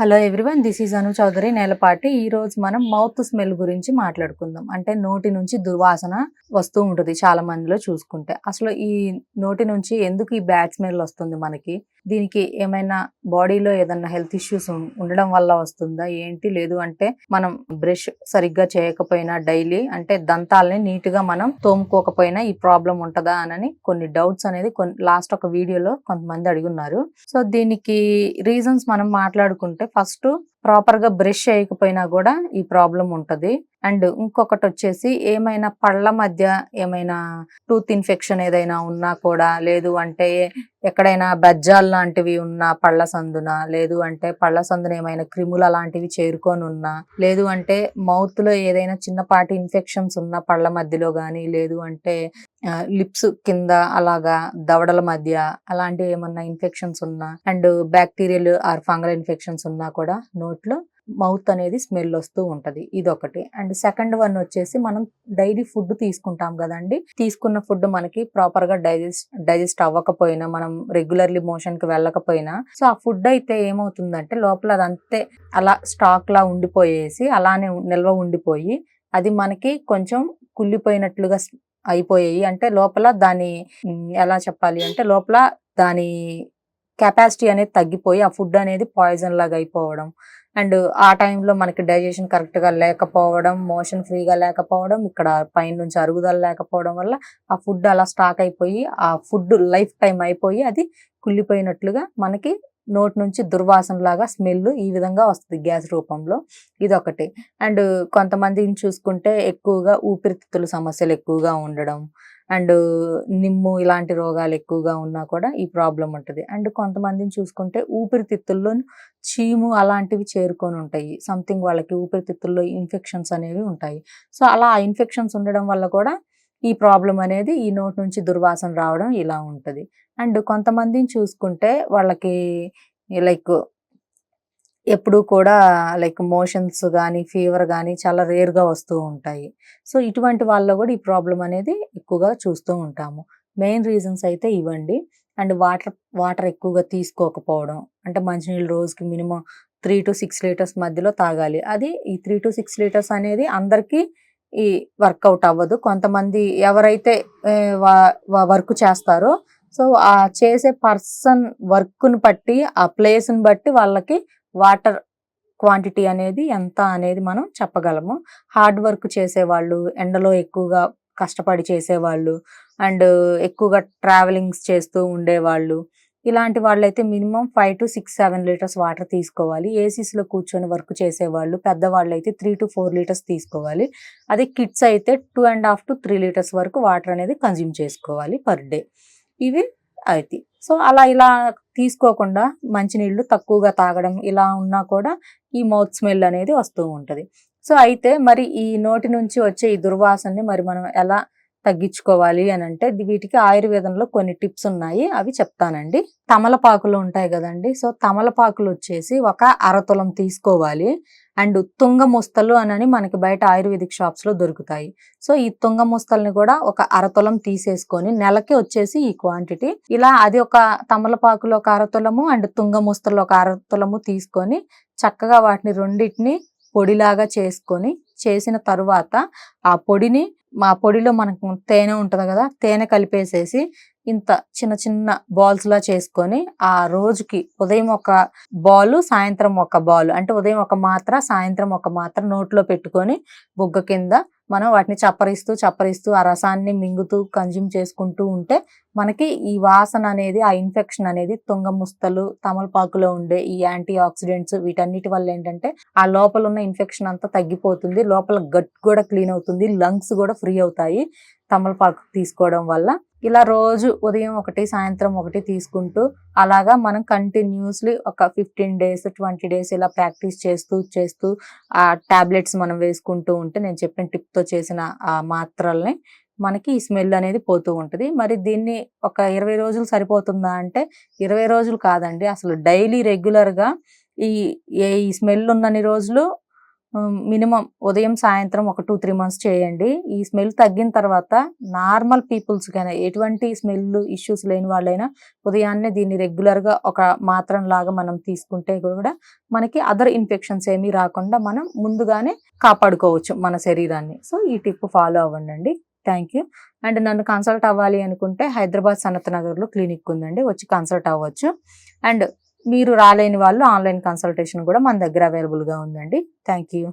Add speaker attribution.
Speaker 1: Hello everyone this is Anu Chowdary. Nelapati. ఈ రోజు మనం మౌత్ స్మెల్ గురించి మాట్లాడుకుందాం. అంటే నోటి నుంచి దుర్వాసన వస్తూ ఉంటుంది చాలా మందిలో చూసుకుంటే. అసలు ఈ నోటి నుంచి ఎందుకు ఈ బ్యాడ్ స్మెల్ వస్తుంది మనకి? దీనికి ఏమైనా బాడీలో ఏదైనా హెల్త్ ఇష్యూస్ ఉండడం వల్ల వస్తుందా? ఏంటి? లేదు అంటే మనం బ్రష్ సరిగ్గా చేయకపోయినా డైలీ అంటే దంతాలని నీట్గా మనం తోముకోకపోయినా ఈ ప్రాబ్లం ఉంటుందా అని కొన్ని డౌట్స్ అనేది కొన్ని లాస్ట్ ఒక వీడియోలో కొంతమంది అడుగున్నారు సో దీనికి రీజన్స్ మనం మాట్లాడుకుంటే ఫస్ట్ ప్రాపర్గా బ్రష్ చేయకపోయినా కూడా ఈ ప్రాబ్లం ఉంటది. అండ్ ఇంకొకటి వచ్చేసి ఏమైనా పళ్ళ మధ్య ఏమైనా టూత్ ఇన్ఫెక్షన్ ఏదైనా ఉన్నా కూడా లేదు అంటే ఎక్కడైనా బజ్జాల్ లాంటివి ఉన్నా పళ్ళ సందున లేదు అంటే పళ్ళ సందున ఏమైనా క్రిములు అలాంటివి చేరుకొని ఉన్నా లేదు అంటే మౌత్లో ఏదైనా చిన్నపాటి ఇన్ఫెక్షన్స్ ఉన్న పళ్ళ మధ్యలో కానీ లేదు అంటే లిప్స్ కింద అలాగా దవడల మధ్య అలాంటివి ఏమన్నా ఇన్ఫెక్షన్స్ ఉన్నా and bacterial or fungal infections ఉన్నా కూడా నోట్లో మౌత్ అనేది స్మెల్ వస్తూ ఉంటుంది. ఇదొకటి. అండ్ సెకండ్ వన్ వచ్చేసి మనం డైలీ ఫుడ్ తీసుకుంటాం కదండి. తీసుకున్న ఫుడ్ మనకి ప్రాపర్గా డైజెస్ట్ డైజెస్ట్ అవ్వకపోయినా మనం రెగ్యులర్లీ మోషన్కి వెళ్ళకపోయినా సో ఆ ఫుడ్ అయితే ఏమవుతుందంటే లోపల అదంతే అలా స్టాక్ లా ఉండిపోయేసి అలానే నిల్వ ఉండిపోయి అది మనకి కొంచెం కుళ్ళిపోయినట్లుగా అయిపోయాయి. అంటే లోపల దాని ఎలా చెప్పాలి అంటే లోపల దాని కెపాసిటీ అనేది తగ్గిపోయి ఆ ఫుడ్ అనేది పాయిజన్ లాగా అయిపోవడం. అండ్ ఆ టైంలో మనకి డైజెషన్ కరెక్ట్గా లేకపోవడం మోషన్ ఫ్రీగా లేకపోవడం ఇక్కడ పైన నుంచి అరుగుదల లేకపోవడం వల్ల ఆ ఫుడ్ అలా స్టాక్ అయిపోయి ఆ ఫుడ్ లైఫ్ టైం అయిపోయి అది కుళ్ళిపోయినట్లుగా మనకి నోటి నుంచి దుర్వాసన లాగా స్మెల్ ఈ విధంగా వస్తుంది గ్యాస్ రూపంలో. ఇదొకటి. అండ్ కొంతమందిని చూసుకుంటే ఎక్కువగా ఊపిరితిత్తుల సమస్యలు ఎక్కువగా ఉండడం అండ్ నిమ్ము ఇలాంటి రోగాలు ఎక్కువగా ఉన్నా కూడా ఈ ప్రాబ్లం ఉంటుంది. అండ్ కొంతమందిని చూసుకుంటే ఊపిరితిత్తుల్లో చీము అలాంటివి చేరుకొని ఉంటాయి. సంథింగ్ వాళ్ళకి ఊపిరితిత్తుల్లో ఇన్ఫెక్షన్స్ అనేవి ఉంటాయి. సో అలా ఆ ఇన్ఫెక్షన్స్ ఉండడం వల్ల కూడా ఈ ప్రాబ్లం అనేది ఈ నోటి నుంచి దుర్వాసన రావడం ఇలా ఉంటుంది. అండ్ కొంతమందిని చూసుకుంటే వాళ్ళకి లైక్ ఎప్పుడూ కూడా లైక్ మోషన్స్ కానీ ఫీవర్ కానీ చాలా రేర్గా వస్తూ ఉంటాయి. సో ఇటువంటి వాళ్ళలో కూడా ఈ ప్రాబ్లం అనేది ఎక్కువగా చూస్తూ ఉంటాము. మెయిన్ రీజన్స్ అయితే ఇవ్వండి అండ్ వాటర్ వాటర్ ఎక్కువగా తీసుకోకపోవడం. అంటే మంచినీళ్ళు రోజుకి minimum three to six litres మధ్యలో తాగాలి. అది ఈ త్రీ టు సిక్స్ లీటర్స్ అనేది అందరికీ ఈ వర్కౌట్ అవ్వదు. కొంతమంది ఎవరైతే వర్క్ చేస్తారో సో ఆ చేసే పర్సన్ వర్క్ను బట్టి ఆ ప్లేస్ని బట్టి వాళ్ళకి వాటర్ క్వాంటిటీ అనేది ఎంత అనేది మనం చెప్పగలము. హార్డ్ వర్క్ చేసేవాళ్ళు ఎండలో ఎక్కువగా కష్టపడి చేసేవాళ్ళు అండ్ ఎక్కువగా ట్రావెలింగ్స్ చేస్తూ ఉండేవాళ్ళు ఇలాంటి వాళ్ళైతే minimum five to six seven litres water తీసుకోవాలి. ఏసీస్లో కూర్చొని వర్క్ చేసేవాళ్ళు పెద్దవాళ్ళు అయితే త్రీ టు ఫోర్ లీటర్స్ తీసుకోవాలి. అదే కిడ్స్ అయితే two and half to three litres వరకు వాటర్ అనేది కన్జ్యూమ్ చేసుకోవాలి పర్ డే. ఇవి అయితే. సో అలా ఇలా తీసుకోకుండా మంచినీళ్ళు తక్కువగా తాగడం ఇలా ఉన్నా కూడా ఈ మౌత్ స్మెల్ అనేది వస్తూ ఉంటుంది. సో అయితే మరి ఈ నోటి నుంచి వచ్చే ఈ దుర్వాసనని మరి మనం ఎలా తగ్గించుకోవాలి అని అంటే వీటికి ఆయుర్వేదంలో కొన్ని టిప్స్ ఉన్నాయి అవి చెప్తానండి. తమలపాకులు ఉంటాయి కదండి. సో తమలపాకులు వచ్చేసి ఒక అరతులం తీసుకోవాలి. అండ్ తుంగ ముస్తలు అని మనకి బయట ఆయుర్వేదిక్ షాప్స్లో దొరుకుతాయి. సో ఈ తుంగ ముస్తల్ని కూడా ఒక అరతులం తీసేసుకొని నెలకి వచ్చేసి ఈ క్వాంటిటీ. ఇలా అది ఒక తమలపాకులో ఒక అరతులము అండ్ తుంగ ముస్తలు ఒక అరతులము తీసుకొని చక్కగా వాటిని రెండింటిని పొడిలాగా చేసుకొని చేసిన తరువాత ఆ పొడిని మా పొడిలో మనకు తేనె ఉంటుంది కదా తేనె కలిపేసేసి ఇంత చిన్న చిన్న బాల్స్ లా చేసుకొని ఆ రోజుకి ఉదయం ఒక బాల్ సాయంత్రం ఒక బాల్ అంటే ఉదయం ఒక మాత్ర సాయంత్రం ఒక మాత్ర నోట్లో పెట్టుకొని బుగ్గ కింద మనం వాటిని చప్పరిస్తూ చప్పరిస్తూ ఆ రసాన్ని మింగుతూ కన్జ్యూమ్ చేసుకుంటూ ఉంటే మనకి ఈ వాసన అనేది ఆ ఇన్ఫెక్షన్ అనేది తుంగ ముస్తలు తమలపాకులో ఉండే ఈ యాంటీ ఆక్సిడెంట్స్ వీటన్నిటి వల్ల ఏంటంటే ఆ లోపల ఉన్న ఇన్ఫెక్షన్ అంతా తగ్గిపోతుంది లోపల గట్ కూడా క్లీన్ అవుతుంది లంగ్స్ కూడా ఫ్రీ అవుతాయి తమలపాకు తీసుకోవడం వల్ల. ఇలా రోజు ఉదయం ఒకటి సాయంత్రం ఒకటి తీసుకుంటూ అలాగా మనం కంటిన్యూస్లీ ఒక ఫిఫ్టీన్ డేస్ ట్వంటీ డేస్ ఇలా ప్రాక్టీస్ చేస్తూ చేస్తూ ఆ టాబ్లెట్స్ మనం వేసుకుంటూ ఉంటే నేను చెప్పిన టిప్తో తో చేసిన ఆ మాత్రల్ని మనకి ఈ స్మెల్ అనేది పోతూ ఉంటుంది. మరి దీన్ని ఒక ఇరవై రోజులు సరిపోతుందా అంటే ఇరవై రోజులు కాదండి. అసలు డైలీ రెగ్యులర్గా ఈ ఈ స్మెల్ ఉన్నన్ని రోజులు మినిమం ఉదయం సాయంత్రం ఒక టూ త్రీ మంత్స్ చేయండి. ఈ స్మెల్ తగ్గిన తర్వాత నార్మల్ పీపుల్స్ కానీ ఎటువంటి స్మెల్ ఇష్యూస్ లేని వాళ్ళైనా ఉదయాన్నే దీన్ని రెగ్యులర్గా ఒక మాత్రం లాగా మనం తీసుకుంటే కూడా మనకి అదర్ ఇన్ఫెక్షన్స్ ఏమీ రాకుండా మనం ముందుగానే కాపాడుకోవచ్చు మన శరీరాన్ని. సో ఈ టిప్ ఫాలో అవ్వండి థ్యాంక్ యూ. అండ్ నన్ను కన్సల్ట్ అవ్వాలి అనుకుంటే హైదరాబాద్ సనత్ నగర్లో క్లినిక్ ఉందండి. వచ్చి కన్సల్ట్ అవ్వచ్చు. అండ్ మీరు రాలేని వాళ్ళు ఆన్లైన్ కన్సల్టేషన్ కూడా మన దగ్గర అవైలబుల్గా ఉందండి. Thank you